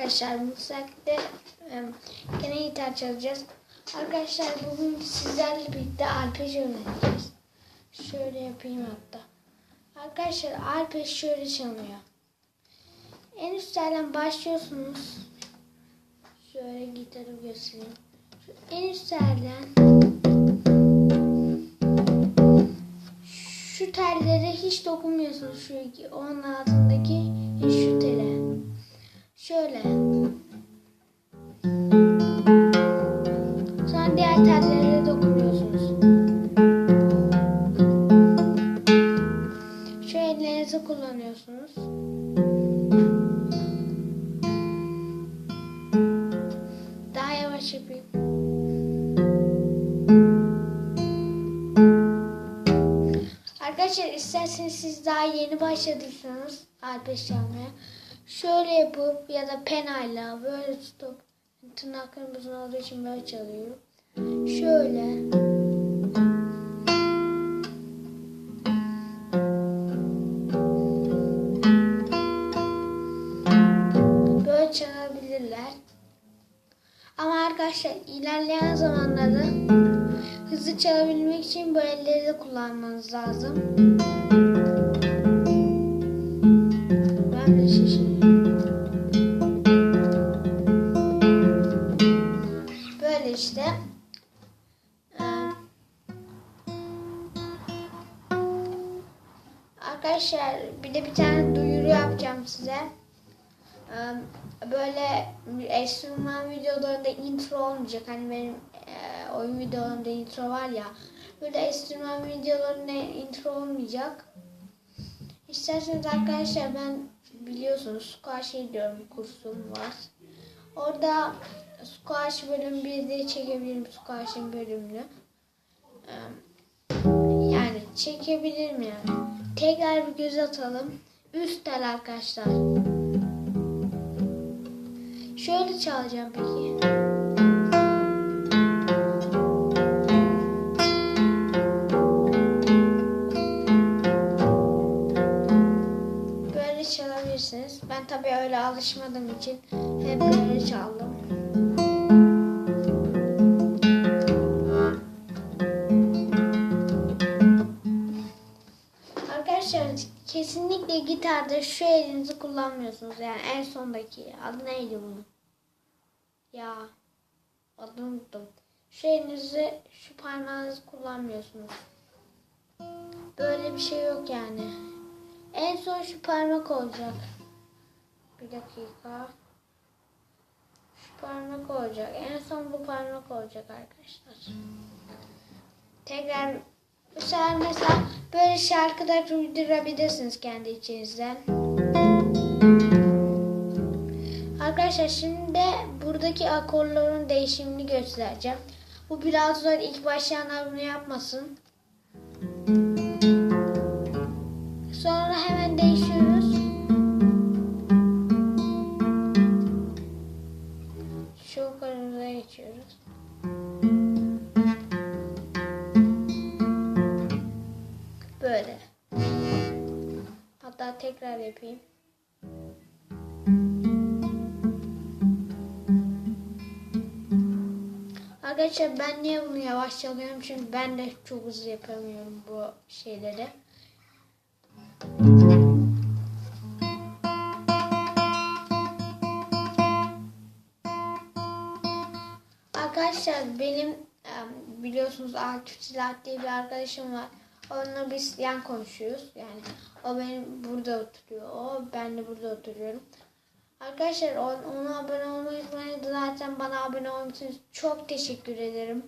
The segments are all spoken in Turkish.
arkadaşlar. E, gene gitar çalacağız. Arkadaşlar bugün sizlerle birlikte arpej öğreneceğiz. Şöyle yapayım hatta. Arkadaşlar arpej şöyle çalınıyor. En üstlerden başlıyorsunuz. Şöyle gitarı göstereyim. Şu en üstlerden şu tellere hiç dokunmuyorsunuz. Şu iki, onun altındaki şu tele. Şöyle. Sonra diğer tellere dokunuyorsunuz. Şu ellerinizi kullanıyorsunuz. Daha yavaş yapayım. Arkadaşlar isterseniz siz daha yeni başladıysanız arpej çalmaya şöyle yapıp ya da penayla böyle tutup tırnaklarım olduğu için böyle çalıyorum. Şöyle böyle çalabilirler. Ama arkadaşlar ilerleyen zamanlarda hızlı çalabilmek için bu elleri de kullanmanız lazım. Ben de Arkadaşlar bir de bir tane duyuru yapacağım size. Böyle enstrüman videolarında intro olmayacak. Hani benim oyun videolarımda intro var ya. Böyle enstrüman videolarında intro olmayacak. İsterseniz arkadaşlar ben biliyorsunuz squash gidiyorum kursum var. Orada squash bölüm 1'de çekebilirim squash'ın bölümünü. Yani çekebilirim yani. Tekrar bir göz atalım. Üst tel arkadaşlar. Şöyle çalacağım peki. Böyle çalabilirsiniz. Ben tabii öyle alışmadığım için hep böyle çaldım. Kesinlikle gitarda şu elinizi kullanmıyorsunuz. Yani en sondaki. Adı neydi bunun? Ya adını unuttum. Şu elinizi, şu parmağınızı kullanmıyorsunuz. Böyle bir şey yok yani. En son şu parmak olacak. Bir dakika. Şu parmak olacak. En son bu parmak olacak arkadaşlar. Tekrar sefer mesela böyle şarkıda uydurabilirsiniz kendi içinizden. Arkadaşlar şimdi buradaki akorların değişimini göstereceğim. Bu biraz zor. İlk başlayanlar bunu yapmasın. Tekrar yapayım. Arkadaşlar ben niye bunu yavaş çalıyorum? Çünkü ben de çok hızlı yapamıyorum bu şeyleri. Arkadaşlar benim biliyorsunuz Akif Silah diye bir arkadaşım var. Onunla biz yan konuşuyoruz. Yani o benim burada oturuyor. O ben de burada oturuyorum. Arkadaşlar on- ona abone olmayı unutmayın. Zaten bana abone olmuşsunuz. Çok teşekkür ederim.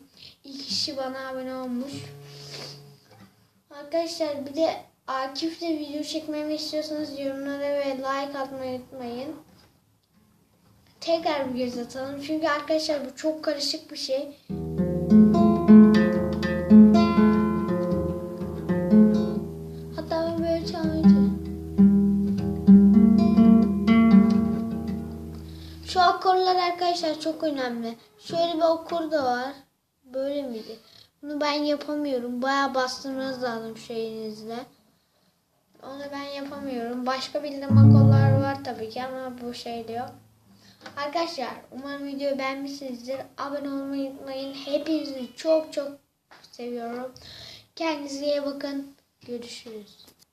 İki kişi bana abone olmuş. Arkadaşlar bir de Akif'le video çekmemi istiyorsanız yorumlara ve like atmayı unutmayın. Tekrar bir göz atalım. Çünkü arkadaşlar bu çok karışık bir şey. Akorlar arkadaşlar çok önemli. Şöyle bir akor da var. Böyle miydi? Bunu ben yapamıyorum. Bayağı bastırmanız lazım şeyinizle. Onu ben yapamıyorum. Başka bildiğim akorlar var tabii ki ama bu şey diyor. Arkadaşlar umarım videoyu beğenmişsinizdir. Abone olmayı unutmayın. Hepinizi çok çok seviyorum. Kendinize iyi bakın. Görüşürüz.